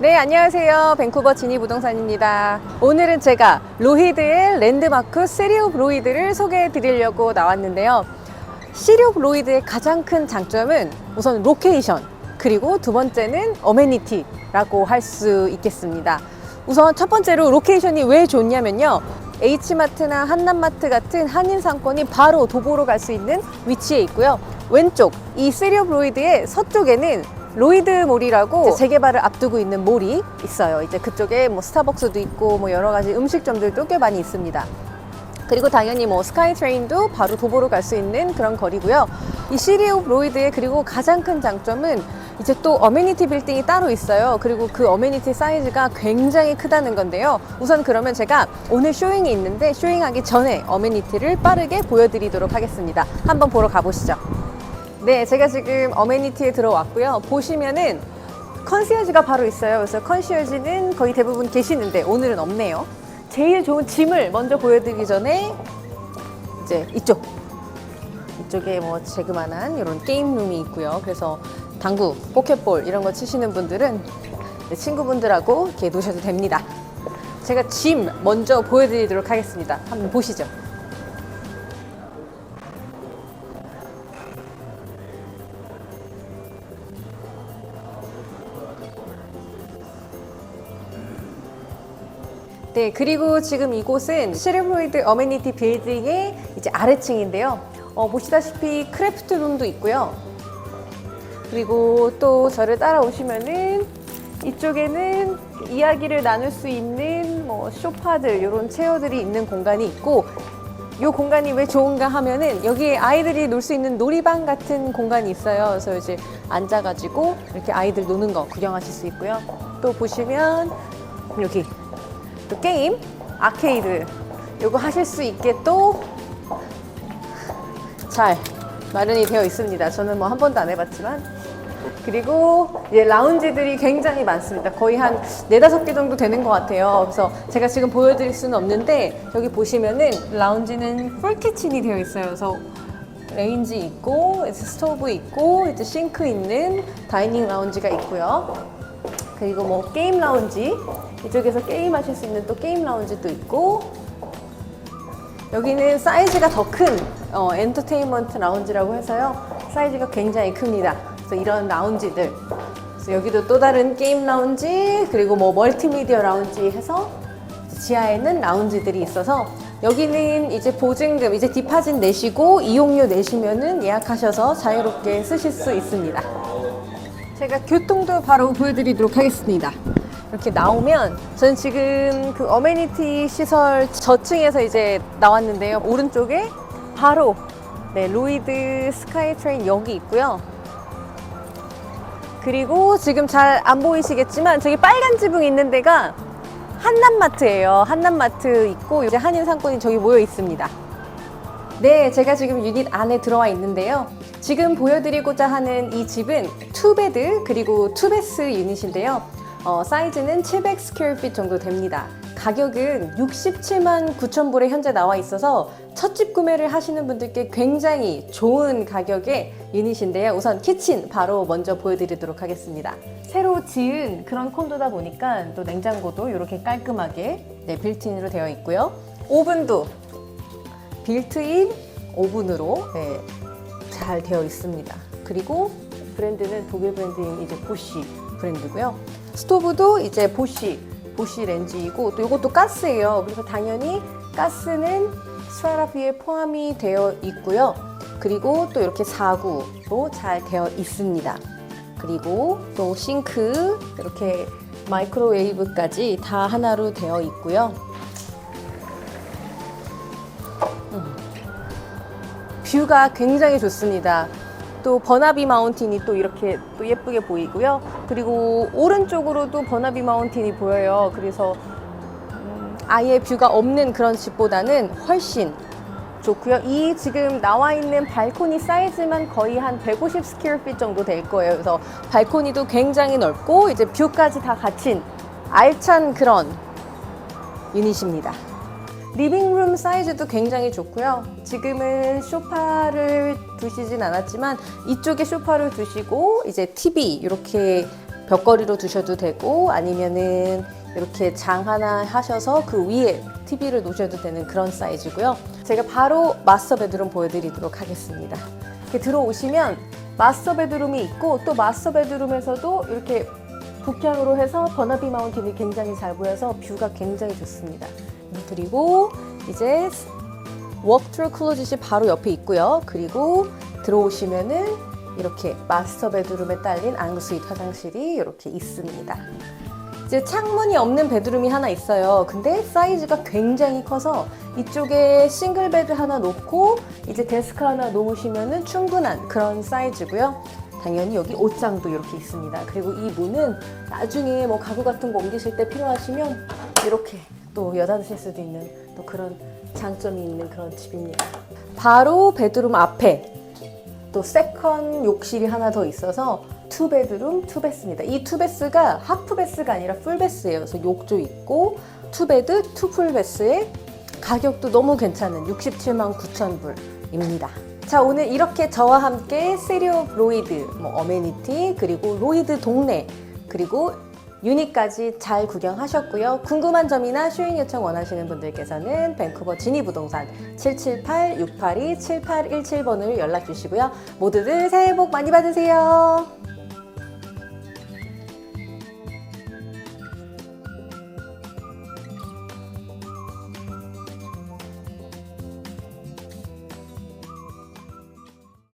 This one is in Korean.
네, 안녕하세요. 밴쿠버 지니 부동산입니다. 오늘은 제가 로히드의 랜드마크 시리 오브 로히드를 소개해 드리려고 나왔는데요. 시리 오브 로히드의 가장 큰 장점은 우선 로케이션, 그리고 두 번째는 어메니티라고 할 수 있겠습니다. 우선 첫 번째로 로케이션이 왜 좋냐면요. H마트나 한남마트 같은 한인 상권이 바로 도보로 갈 수 있는 위치에 있고요. 왼쪽 이 시리 오브 로이드의 서쪽에는 로이드 몰이라고 재개발을 앞두고 있는 몰이 있어요. 이제 그쪽에 뭐 스타벅스도 있고 뭐 여러 가지 음식점들도 꽤 많이 있습니다. 그리고 당연히 뭐 스카이트레인도 바로 도보로 갈 수 있는 그런 거리고요. 이 시리 오브 로이드의 그리고 가장 큰 장점은 이제 또 어메니티 빌딩이 따로 있어요. 그리고 그 어메니티 사이즈가 굉장히 크다는 건데요. 우선 그러면 제가 오늘 쇼잉이 있는데 쇼잉하기 전에 어메니티를 빠르게 보여드리도록 하겠습니다. 한번 보러 가보시죠. 네, 제가 지금 어메니티에 들어왔고요. 보시면은 컨시어지가 바로 있어요. 그래서 컨시어지는 거의 대부분 계시는데 오늘은 없네요. 제일 좋은 짐을 먼저 보여드리기 전에 이제 이쪽 이쪽에 뭐 재그만한 이런 게임룸이 있고요. 그래서 당구, 포켓볼 이런 거 치시는 분들은 네, 친구분들하고 이렇게 노셔도 됩니다. 제가 짐 먼저 보여드리도록 하겠습니다. 한번 보시죠. 네, 그리고 지금 이곳은 시르브로이드 어메니티 빌딩의 이제 아래층인데요. 어, 보시다시피 크래프트 룸도 있고요. 그리고 또 저를 따라오시면은 이쪽에는 이야기를 나눌 수 있는 뭐 소파들 이런 체어들이 있는 공간이 있고 이 공간이 왜 좋은가 하면은 여기에 아이들이 놀 수 있는 놀이방 같은 공간이 있어요. 그래서 이제 앉아가지고 이렇게 아이들 노는 거 구경하실 수 있고요. 또 보시면 여기 또 게임, 아케이드 요거 하실 수 있게 또 잘 마련이 되어 있습니다. 저는 뭐 한 번도 안 해봤지만 그리고 이제 라운지들이 굉장히 많습니다. 거의 한 네다섯 개 정도 되는 것 같아요. 그래서 제가 지금 보여드릴 수는 없는데 여기 보시면은 라운지는 풀키친이 되어 있어요. 그래서 레인지 있고 스토브 있고 이제 싱크 있는 다이닝 라운지가 있고요. 그리고 뭐 게임 라운지 이쪽에서 게임 하실 수 있는 또 게임 라운지도 있고 여기는 사이즈가 더큰 어, 엔터테인먼트 라운지라고 해서요. 사이즈가 굉장히 큽니다. 그래서 이런 라운지들. 그래서 여기도 또 다른 게임 라운지 그리고 뭐 멀티미디어 라운지 해서 지하에는 라운지들이 있어서 여기는 이제 보증금 이제 디파짓 내시고 이용료 내시면은 예약하셔서 자유롭게 쓰실 수 있습니다. 제가 교통도 바로 보여드리도록 하겠습니다. 이렇게 나오면 저는 지금 그 어메니티 시설 저층에서 이제 나왔는데요. 오른쪽에 바로 네, 로이드 스카이 트레인 여기 있고요. 그리고 지금 잘 안 보이시겠지만 저기 빨간 지붕 있는 데가 한남마트예요. 한남마트 있고 이제 한인 상권이 저기 모여 있습니다. 네, 제가 지금 유닛 안에 들어와 있는데요. 지금 보여드리고자 하는 이 집은 투베드 그리고 투베스 유닛인데요. 어, 사이즈는 700 스퀘어핏 정도 됩니다. 가격은 67만 9천 불에 현재 나와 있어서 첫 집 구매를 하시는 분들께 굉장히 좋은 가격의 유닛인데요. 우선 키친 바로 먼저 보여드리도록 하겠습니다. 새로 지은 그런 콘도다 보니까 또 냉장고도 이렇게 깔끔하게 네, 빌트인으로 되어 있고요. 오븐도 빌트인 오븐으로 네, 잘 되어 있습니다. 그리고 브랜드는 독일 브랜드인 이제 보쉬 브랜드고요. 스토브도 이제 보쉬 보쉬 렌즈이고 또 이것도 가스예요. 그래서 당연히 가스는 스와라피에 포함이 되어 있고요. 그리고 또 이렇게 4구로 잘 되어 있습니다. 그리고 또 싱크 이렇게 마이크로웨이브까지 다 하나로 되어 있고요. 뷰가 굉장히 좋습니다. 또 버나비 마운틴이 또 이렇게 또 예쁘게 보이고요. 그리고 오른쪽으로도 버나비 마운틴이 보여요. 그래서 음, 아예 뷰가 없는 그런 집보다는 훨씬 좋고요. 이 지금 나와 있는 발코니 사이즈만 거의 한 150 스퀘어 핏 정도 될 거예요. 그래서 발코니도 굉장히 넓고 이제 뷰까지 다 갖춘 알찬 그런 유닛입니다. 리빙룸 사이즈도 굉장히 좋고요. 지금은 소파를 두시진 않았지만 이쪽에 소파를 두시고 이제 TV 이렇게 벽걸이로 두셔도 되고 아니면은 이렇게 장 하나 하셔서 그 위에 TV를 놓으셔도 되는 그런 사이즈고요. 제가 바로 마스터 베드룸 보여드리도록 하겠습니다. 이렇게 들어오시면 마스터 베드룸이 있고 또 마스터 베드룸에서도 이렇게 북향으로 해서 버나비 마운틴이 굉장히 잘 보여서 뷰가 굉장히 좋습니다. 그리고 이제 워크트루 클로짓이 바로 옆에 있고요. 그리고 들어오시면은 이렇게 마스터 베드룸에 딸린 앙스윗 화장실이 이렇게 있습니다. 이제 창문이 없는 베드룸이 하나 있어요. 근데 사이즈가 굉장히 커서 이쪽에 싱글 베드 하나 놓고 이제 데스크 하나 놓으시면은 충분한 그런 사이즈고요. 당연히 여기 옷장도 이렇게 있습니다. 그리고 이 문은 나중에 뭐 가구 같은 거 옮기실 때 필요하시면 이렇게 또 여닫으실 수도 있는 또 그런 장점이 있는 그런 집입니다. 바로 베드룸 앞에 또 세컨 욕실이 하나 더 있어서 투 베드룸 투 베스입니다. 이 투 베스가 하프 베스가 아니라 풀 베스예요. 그래서 욕조 있고 투 베드 투풀 베스에 가격도 너무 괜찮은 67만 9천 불입니다. 자 오늘 이렇게 저와 함께 세리오 로이드 뭐 어메니티 그리고 로이드 동네 그리고 유니까지 잘 구경하셨고요. 궁금한 점이나 쇼잉 요청 원하시는 분들께서는 밴쿠버 지니부동산 778-682-7817번을 연락 주시고요. 모두들 새해 복 많이 받으세요.